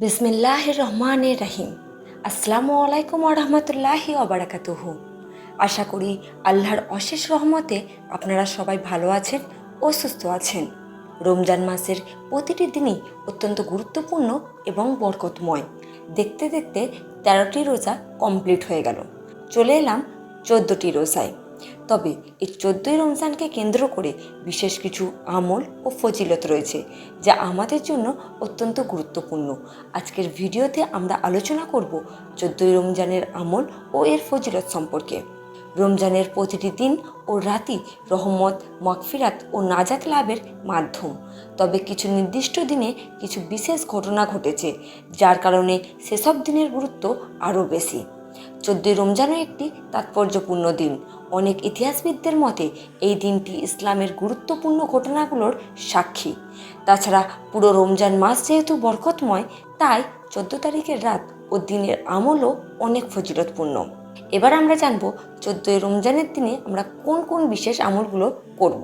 বিসমিল্লাহ রহমান রাহিম আসসালামু আলাইকুম রহমতুল্লাহি অবরাকাতুহু আশা করি আল্লাহর অশেষ রহমতে আপনারা সবাই ভালো আছেন ও সুস্থ আছেন। রমজান মাসের প্রতিটি দিনই অত্যন্ত গুরুত্বপূর্ণ এবং বরকতময়। দেখতে দেখতে তেরোটি রোজা কমপ্লিট হয়ে গেল। চলে এলাম চোদ্দোটি রোজায়। তবে এই চোদ্দোই রমজানকে কেন্দ্র করে বিশেষ কিছু আমল ও ফজিলত রয়েছে, যা আমাদের জন্য অত্যন্ত গুরুত্বপূর্ণ। আজকের ভিডিওতে আমরা আলোচনা করব চোদ্দোই রমজানের আমল ও এর ফজিলত সম্পর্কে। রমজানের প্রতিটি দিন ও রাতি রহমত মকফিরাত ও নাজাত লাভের মাধ্যম। তবে কিছু নির্দিষ্ট দিনে কিছু বিশেষ ঘটনা ঘটেছে, যার কারণে সেসব দিনের গুরুত্ব আরও বেশি। চোদ্দই রমজানও একটি তাৎপর্যপূর্ণ দিন। অনেক ইতিহাসবিদদের মতে, এই দিনটি ইসলামের গুরুত্বপূর্ণ ঘটনাগুলোর সাক্ষী। তাছাড়া পুরো রমজান মাস যেহেতু বরকতময়, তাই চোদ্দ তারিখের রাত ও দিনের আমলও অনেক ফজিলতপূর্ণ। এবার আমরা জানব, চোদ্দই রমজানের দিনে আমরা কোন কোন বিশেষ আমলগুলো করব।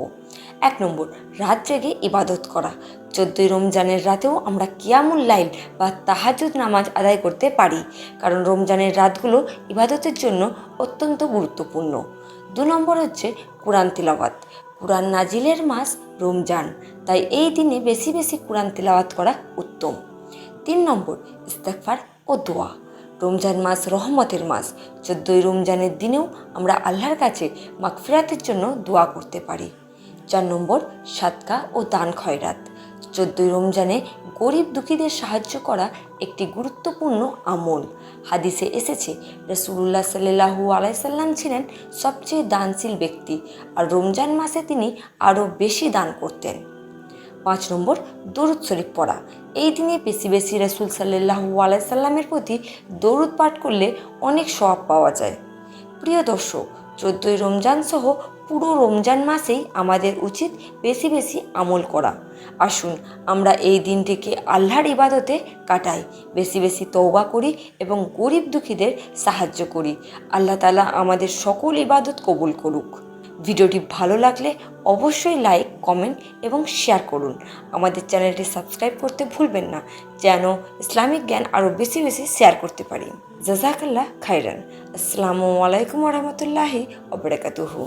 এক নম্বর, রাত জেগে ইবাদত করা। চোদ্দই রমজানের রাতেও আমরা কিয়ামুল লাইল বা তাহাজুদ নামাজ আদায় করতে পারি, কারণ রমজানের রাতগুলো ইবাদতের জন্য অত্যন্ত গুরুত্বপূর্ণ। দু নম্বর হচ্ছে কোরআন তিলাওয়াত। কোরআন নাজিলের মাস রমজান, তাই এই দিনে বেশি বেশি কোরআন তিলাওয়াত করা উত্তম। তিন নম্বর ইস্তেকফার ও দোয়া। রমজান মাস রহমতের মাস। চোদ্দই রমজানের দিনেও আমরা আল্লাহর কাছে মাগফিরাতের জন্য দোয়া করতে পারি। চার নম্বর, সাতকা ও দান খয়রাত। চোদ্দই রমজানে গরিব দুঃখীদের সাহায্য করা একটি গুরুত্বপূর্ণ আমল। হাদিসে এসেছে রসুল্লাহ সাল্লাহু আলাইসাল্লাম ছিলেন সবচেয়ে দানশীল ব্যক্তি আর রমজান মাসে তিনি আরও বেশি দান করতেন। পাঁচ নম্বর, দরুদ শরীফ পড়া। এই দিনে বেশি বেশি রসুল সাল্লাহু আলাইসাল্লামের প্রতি দরুদ পাঠ করলে অনেক সওয়াব পাওয়া যায়। প্রিয় দর্শক, চোদ্দই রমজান সহ পুরো রমজান মাসেই আমাদের উচিত বেশি বেশি আমল করা। আসুন, আমরা এই দিনটিকে আল্লাহর ইবাদতে কাটাই। বেশি বেশি তৌবা করি এবং গরিব দুঃখীদের সাহায্য করি। আল্লাহ তালা আমাদের সকল ইবাদত কবুল করুক। ভিডিওটি ভালো লাগলে অবশ্যই লাইক, কমেন্ট এবং শেয়ার করুন। আমাদের চ্যানেলটি সাবস্ক্রাইব করতে ভুলবেন না, যেন ইসলামিক জ্ঞান আরও বেশি বেশি শেয়ার করতে পারি। জাজাকাল্লাহ খাইরান আসসালামু আলাইকুম রহমতুল্লাহি অবরাকাতুহু